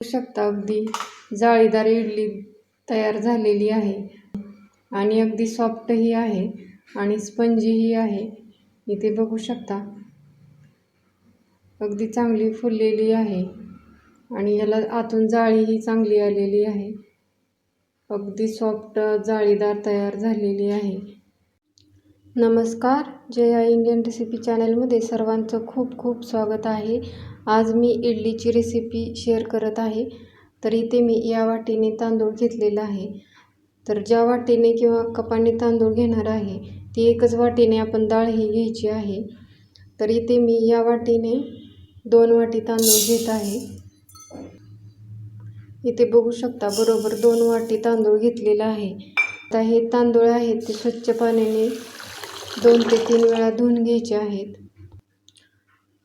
बघू शकता. अगदी जाळीदार इडली तयार झालेली आहे. आणि अगदी सॉफ्टही आहे आणि स्पंजीही आहे. इथे बघू शकता. अगदी चांगली फुललेली आहे. आणि याला आतून जाळीही चांगली आलेली आहे. अगदी सॉफ्ट जाळीदार तयार झालेली आहे. नमस्कार. जया इंडियन रेसिपी चॅनलमध्ये सर्वांचं खूप खूप स्वागत आहे. आज मी इडलीची रेसिपी शेअर करत आहे. तर इथे मी या वाटीने तांदूळ घेतलेला आहे. तर ज्या वाटीने किंवा कपाने तांदूळ घेणार आहे ती एकच वाटीने आपण डाळ ही घ्यायची आहे. तर इथे मी या वाटीने दोन वाटी तांदूळ घेत आहे. इथे बघू शकता बरोबर दोन वाटी तांदूळ घेतलेला आहे. आता हे तांदूळ आहेत ते स्वच्छ पाण्याने दोन ते तीन वेळा धुवून घ्यायचे आहेत.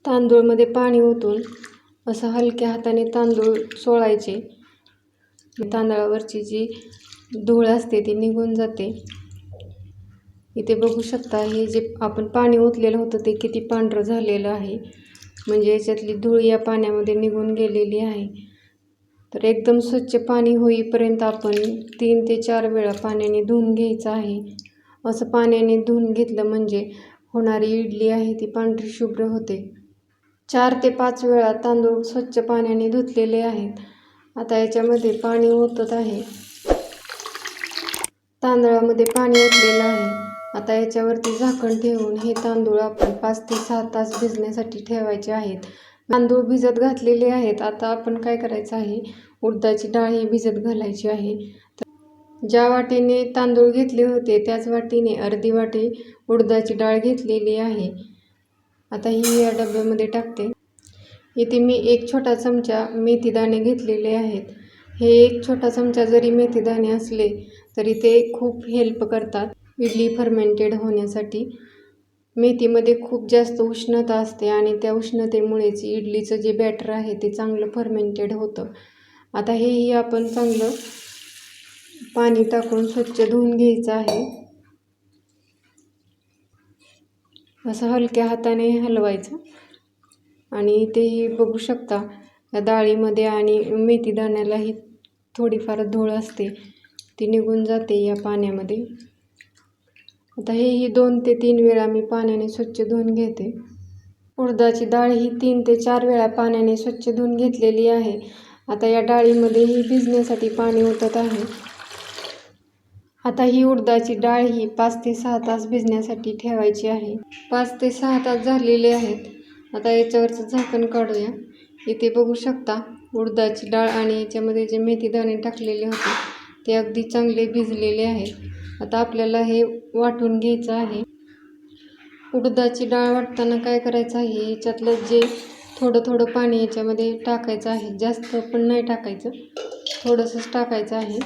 तांदूळमध्ये पाणी ओतून असं हलक्या हाताने तांदूळ सोळायचे तांदळावरची जी धूळ असते ती निघून जाते. इथे बघू शकता हे जे आपण पाणी ओतलेलं होतं ते किती पांढरं झालेलं आहे. म्हणजे याच्यातली धूळ या पाण्यामध्ये निघून गेलेली आहे. तर एकदम स्वच्छ पाणी होईपर्यंत आपण तीन ते चार वेळा पाण्याने धुवून घ्यायचं आहे. असं पाण्याने धुवून घेतलं म्हणजे होणारी इडली आहे ती पांढरी शुभ्र होते. चार ते पाच वेळा तांदूळ स्वच्छ पाण्याने धुतलेले आहेत. आता याच्यामध्ये पाणी ओतत आहे. तांदळामध्ये पाणी ओतलेलं आहे. आता याच्यावरती झाकण ठेवून हे तांदूळ आपण पाच ते सहा तास भिजण्यासाठी ठेवायचे आहेत. तांदूळ भिजत घातलेले आहेत. आता आपण काय करायचं आहे? उडदाची डाळ ही भिजत घालायची आहे. ज्या वाटीने तांदूळ घेतले होते त्याच वाटीने अर्धी वाटी उडदाची डाळ घेतलेली आहे. आता ही या डब्यामध्ये टाकते. इथे मी एक छोटा चमचा मेथीदाणे घेतलेले आहेत. हे एक छोटा चमचा जरी मेथीदाणे असले तरी ते खूप हेल्प करतात इडली फर्मेंटेड होण्यासाठी. मेथीमध्ये खूप जास्त उष्णता असते आणि त्या उष्णतेमुळेच इडलीचं जे बॅटर आहे ते चांगलं फर्मेंटेड होतं. आता हेही आपण चांगलं पाणी टाकून स्वच्छ धुवून घ्यायचं आहे. असं हलक्या हाताने हलवायचं. आणि इथेही बघू शकता या डाळीमध्ये आणि मेथी दाण्यालाही थोडीफार धूळ असते ती निघून जाते या पाण्यामध्ये. आता हेही दोन ते तीन वेळा मी पाण्याने स्वच्छ धुवून घेते. उडदाची डाळ ही तीन ते चार वेळा पाण्याने स्वच्छ धुवून घेतलेली आहे. आता या डाळीमध्ये ही भिजण्यासाठी पाणी ओतत आहे. आता ही उडदाची डाळ ही पाच ते सहा तास भिजण्यासाठी ठेवायची आहे. पाच ते सहा तास झालेले आहेत. आता याच्यावरचं झाकण काढूया. इथे बघू शकता उडदाची डाळ आणि याच्यामध्ये जे मेथी दाणे टाकलेले होते ते अगदी चांगले भिजलेले आहेत. आता आपल्याला हे वाटून घ्यायचं आहे. उडदाची डाळ वाटताना काय करायचं आहे? याच्यातलं जे थोडं थोडं पाणी याच्यामध्ये टाकायचं आहे. जास्त पण नाही टाकायचं. थोडंसंच टाकायचं आहे.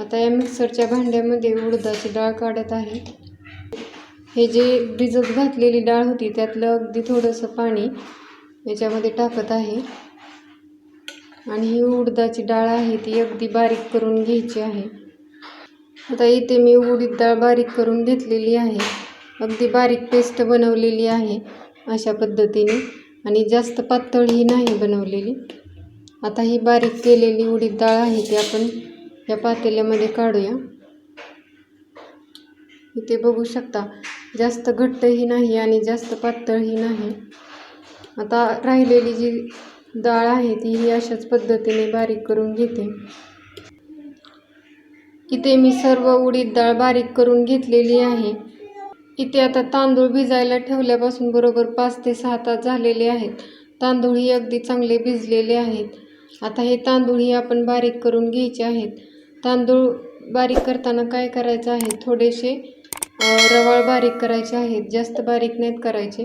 आता या मिक्सरच्या भांड्यामध्ये उडदाची डाळ काढत आहे. हे जे भिजत घातलेली डाळ होती त्यातलं अगदी थोडंसं पाणी याच्यामध्ये टाकत आहे. आणि ही उडदाची डाळ आहे ती अगदी बारीक करून घ्यायची आहे. आता इथे मी उडीद डाळ बारीक करून घेतलेली आहे. अगदी बारीक पेस्ट बनवलेली आहे अशा पद्धतीने. आणि जास्त पातळही नाही बनवलेली. आता ही बारीक केलेली उडीद डाळ आहे ती आपण या पातेल्यामध्ये काढूया. इथे बघू शकता जास्त घट्टही नाही आणि जास्त पातळही नाही. आता राहिलेली जी डाळ आहे ती ही अशाच पद्धतीने बारीक करून घेते. इथे मी सर्व उडीद डाळ बारीक करून घेतलेली आहे. इथे आता तांदूळ भिजायला ठेवल्यापासून बरोबर पाच ते सहा तास झालेले आहेत. तांदूळ ही अगदी चांगले भिजलेले आहेत. आता हे तांदूळही आपण बारीक करून घ्यायचे आहेत. तांदूळ बारीक करताना काय करायचं आहे? थोडेसे रवाळ बारीक करायचे आहेत. जास्त बारीक नाहीत करायचे.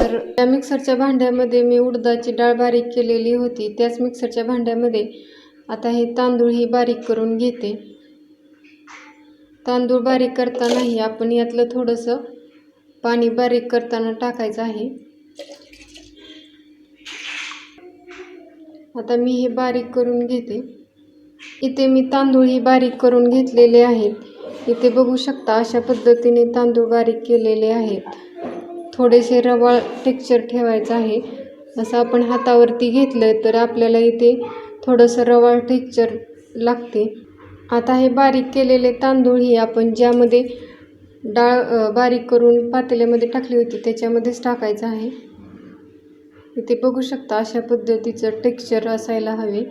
तर त्या मिक्सरच्या भांड्यामध्ये मी उडदाची डाळ बारीक केलेली होती. त्याच मिक्सरच्या भांड्यामध्ये आता हे तांदूळ ही बारीक करून घेते. तांदूळ बारीक करतानाही आपण यातलं थोडंसं पाणी बारीक करताना टाकायचं आहे. आता मी हे बारीक करून घेते. इथे मी तांदूळही बारीक करून घेतलेले आहेत. इथे बघू शकता अशा पद्धतीने तांदूळ बारीक केलेले आहेत. थोडेसे रवाळ टेक्स्चर ठेवायचं आहे. असं आपण हातावरती घेतलं तर आपल्याला इथे थोडंसं रवाळ टेक्चर लागते. आता हे बारीक केलेले तांदूळ ही आपण ज्यामध्ये डाळ बारीक करून पातेल्यामध्ये टाकली होती त्याच्यामध्येच टाकायचं आहे. इथे बघू शकता अशा पद्धतीचं टेक्स्चर असायला हवे.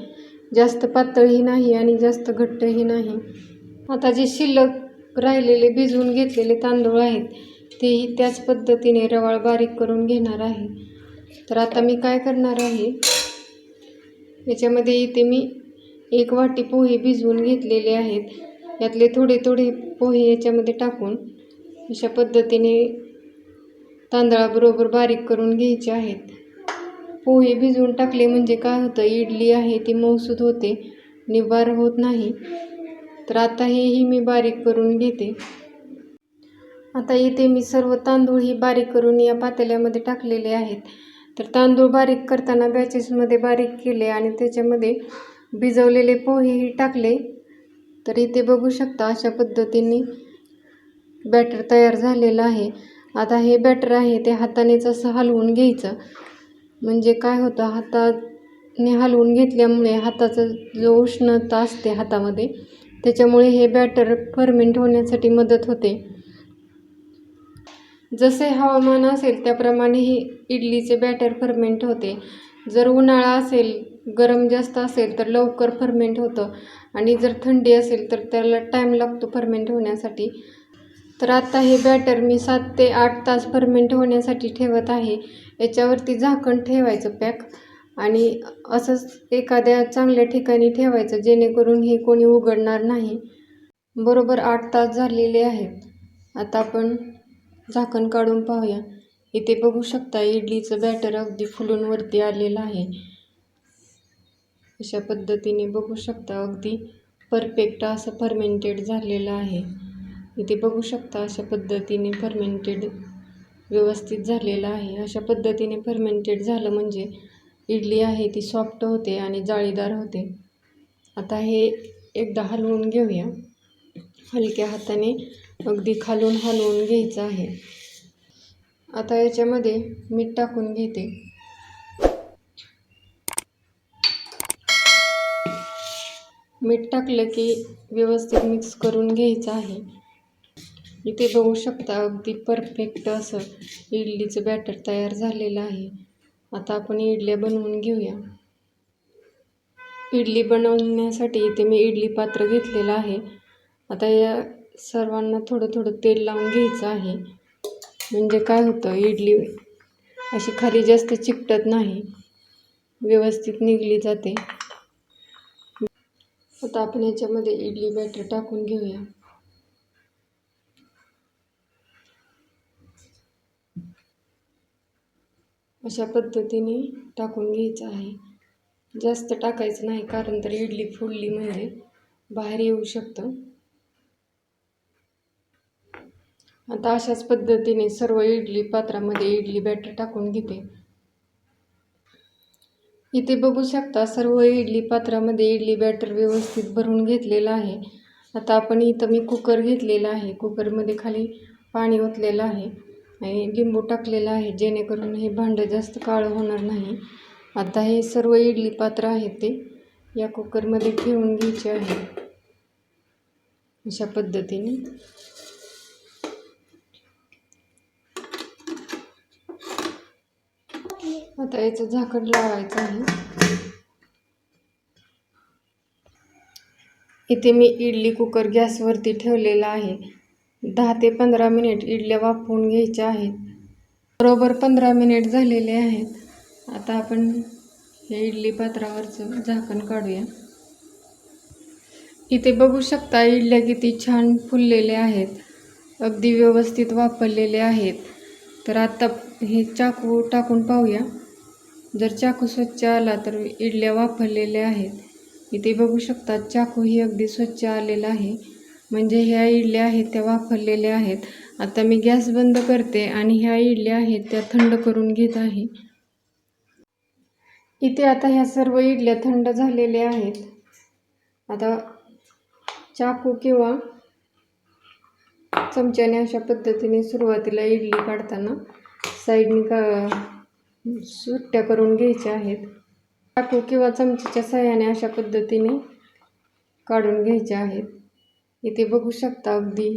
जास्त पातळही नाही आणि जास्त घट्टही नाही. आता जे शिल्लक राहिलेले भिजवून घेतलेले तांदूळ आहेत तेही त्याच पद्धतीने रवाळ बारीक करून घेणार आहे. तर आता मी काय करणार आहे? याच्यामध्ये इथे मी एक वाटी पोहे भिजवून घेतलेले आहेत. यातले थोडे थोडे पोहे याच्यामध्ये टाकून अशा पद्धतीने तांदळाबरोबर बारीक करून घ्यायचे आहेत. पोहे भिजवून टाकले म्हणजे काय होतं इडली आहे ती मऊसूद होते निबार होत नाही. तर आता हेही मी बारीक करून घेते. आता इथे मी सर्व तांदूळ ही बारीक करून या पातेल्यामध्ये टाकलेले आहेत. तर तांदूळ बारीक करताना बॅचेसमध्ये बारीक केले आणि त्याच्यामध्ये भिजवलेले पोहेही टाकले. तर इथे बघू शकता अशा पद्धतीने बॅटर तयार झालेलं आहे. आता हे बॅटर आहे ते हातानेच असं हलवून घ्यायचं म्हणजे काय होतं हाताने हलवून घेतल्यामुळे हाताचा जो उष्णता असते हातामध्ये त्याच्यामुळे हे बॅटर फर्मेंट होण्यासाठी मदत होते. जसे हवामान असेल त्याप्रमाणे हे इडलीचे बॅटर फर्मेंट होते. जर उन्हाळा असेल गरम जास्त असेल तर लवकर फर्मेंट होतं. आणि जर थंडी असेल तर त्याला टाईम लागतो फर्मेंट होण्यासाठी. तर आता हे बॅटर मी सात ते आठ तास फर्मेंट होण्यासाठी ठेवत आहे. याच्यावरती झाकण ठेवायचं पॅक आणि असंच एखाद्या चांगल्या ठिकाणी ठेवायचं जेणेकरून हे कोणी उघडणार नाही. बरोबर आठ तास झालेले आहेत. आता आपण झाकण काढून पाहूया. इथे बघू शकता इडलीचं बॅटर अगदी फुलून वरती आलेलं आहे. अशा पद्धतीने बघू शकता अगदी परफेक्ट असं फर्मेंटेड झालेलं आहे. इथे बघू शकता अशा पद्धतीने फर्मेंटेड व्यवस्थित झालेलं आहे. अशा पद्धतीने फर्मेंटेड झालं म्हणजे इडली आहे ती सॉफ्ट होते आणि जाळीदार होते. आता हे एकदा हलवून घेऊया. हलक्या हाताने अगदी खालून हलवून घ्यायचं आहे. आता याच्यामध्ये मीठ टाकून घेते. मीठ टाकलं की व्यवस्थित मिक्स करून घ्यायचं आहे. इथे बघू शकता. अगदी परफेक्ट असं इडलीचं बॅटर तयार झालेलं आहे. आता आपण इडल्या बनवून घेऊया. इडली बनवण्यासाठी इथे मी इडली पात्र घेतलेलं आहे. आता या सर्वांना थोडं थोडं तेल लावून घ्यायचं आहे. म्हणजे काय होतं इडली अशी खाली जास्त चिकटत नाही. व्यवस्थित निघली जाते. आता आपण याच्यामध्ये इडली बॅटर टाकून घेऊया. अशा पद्धतीने टाकून घ्यायचं आहे. जास्त टाकायचं नाही कारण तर इडली फुडली म्हणजे बाहेर येऊ शकतं. आता अशाच पद्धतीने सर्व इडली पात्रामध्ये इडली बॅटर टाकून घेते. इथे बघू शकता सर्व इडली पात्रामध्ये इडली बॅटर व्यवस्थित भरून घेतलेलं आहे. आता आपण इथं मी कुकर घेतलेला आहे. कुकरमध्ये खाली पाणी ओतलेलं आहे. आणि लिंबू टाकलेलं आहे जेणेकरून हे भांडं जास्त काळं होणार नाही. आता हे सर्व इडली पात्र आहेत ते. या कुकरमध्ये ठेवून घ्यायचे आहे. अशा पद्धतीने. आता याचं झाकण लावायचं आहे. इथे मी इडली कुकर गॅसवरती ठेवलेला आहे. दहा ते पंधरा मिनिट इडल्या वाफवून घ्यायच्या आहेत. बरोबर पंधरा मिनिट झालेले आहेत. आता आपण हे इडली पात्रावरचं झाकण काढूया. इथे बघू शकता इडल्या किती छान फुललेल्या आहेत. अगदी व्यवस्थित वापरलेले आहेत. तर आता हे चाकू टाकून पाहूया. जर चाकू स्वच्छ आला तर इडल्या वापरलेल्या आहेत. इथे बघू शकता चाकूही अगदी स्वच्छ आलेला आहे. म्हणजे ह्या इडल्या आहेत त्या वापरलेल्या आहेत. आता मी गॅस बंद करते आणि ह्या इडल्या आहेत त्या थंड करून घेत आहे. इथे आता ह्या सर्व इडल्या थंड झालेल्या आहेत. आता चाकू किंवा चमच्याने अशा पद्धतीने सुरुवातीला इडली काढताना साईडने का सुट्ट्या करून घ्यायच्या आहेत. चाकू किंवा चमच्याच्या सहाय्याने अशा पद्धतीने काढून घ्यायच्या आहेत. इथे बघू शकता अगदी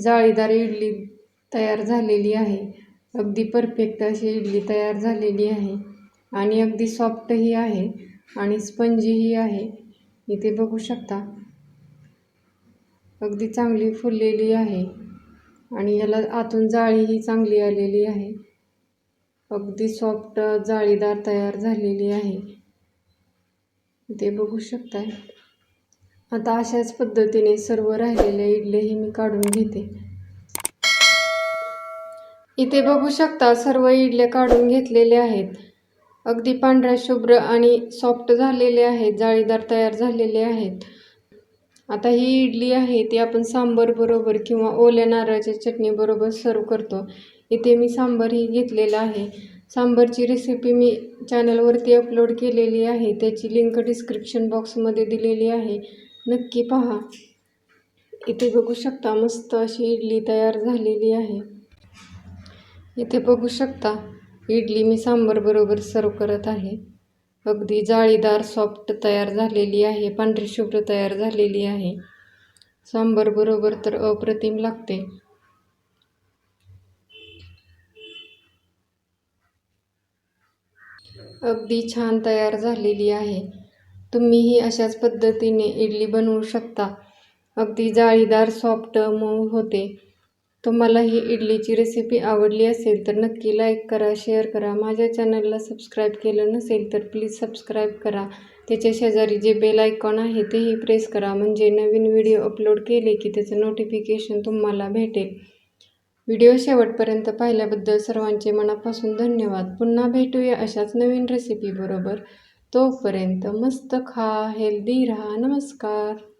जाळीदार इडली तयार झालेली आहे. अगदी परफेक्ट अशी इडली तयार झालेली आहे. आणि अगदी सॉफ्टही आहे आणि स्पंजीही आहे. इथे बघू शकता. अगदी चांगली फुललेली आहे. आणि याला आतून जाळीही चांगली आलेली आहे. अगदी सॉफ्ट जाळीदार तयार झालेली आहे. ते बघू शकताय. आता अशाच पद्धतीने सर्व राहिलेले इडलेही मी काढून घेते. इथे बघू शकता सर्व इडल्या काढून घेतलेले आहेत. अगदी पांढऱ्या शुभ्र आणि सॉफ्ट झालेले आहेत जाळीदार तयार झालेले आहेत. आता ही इडली आहे ती आपण सांबर बरोबर किंवा ओल्या नारळाच्या चटणी बरोबर सर्व करतो. इथे मी सांबरही घेतलेला आहे. सांबरची रेसिपी मी चॅनलवरती अपलोड केलेली आहे त्याची लिंक डिस्क्रिप्शन बॉक्समध्ये दिलेली आहे. नक्की पहा. इथे बघू शकता मस्त अशी इडली तयार झालेली आहे. इथे बघू शकता इडली मी सांबर बरोबर सर्व करत आहे. अगदी जाळीदार सॉफ्ट तयार झालेली आहे पांढरी शुभ्र तयार झालेली आहे. सांबर बरोबर तर अप्रतिम लागते. अगदी छान तयार झालेली आहे. तुम्हीही अशाच पद्धतीने इडली बनवू शकता. अगदी जाळीदार सॉफ्ट मऊ होते. तुम्हाला ही इडलीची रेसिपी आवडली असेल तर नक्की लाईक करा शेअर करा. माझ्या चॅनलला सबस्क्राईब केलं नसेल तर प्लीज सबस्क्राईब करा. त्याच्या शेजारी जे बेल आयकॉन आहे तेही प्रेस करा. म्हणजे नवीन व्हिडिओ अपलोड केले की त्याचं नोटिफिकेशन तुम्हाला भेटेल. व्हिडिओ शेवटपर्यंत पाहिल्याबद्दल सर्वांचे मनापासून धन्यवाद. पुन्हा भेटूया अशाच नवीन रेसिपीबरोबर तोपर्यंत मस्त खा हेल्दी राहा नमस्कार.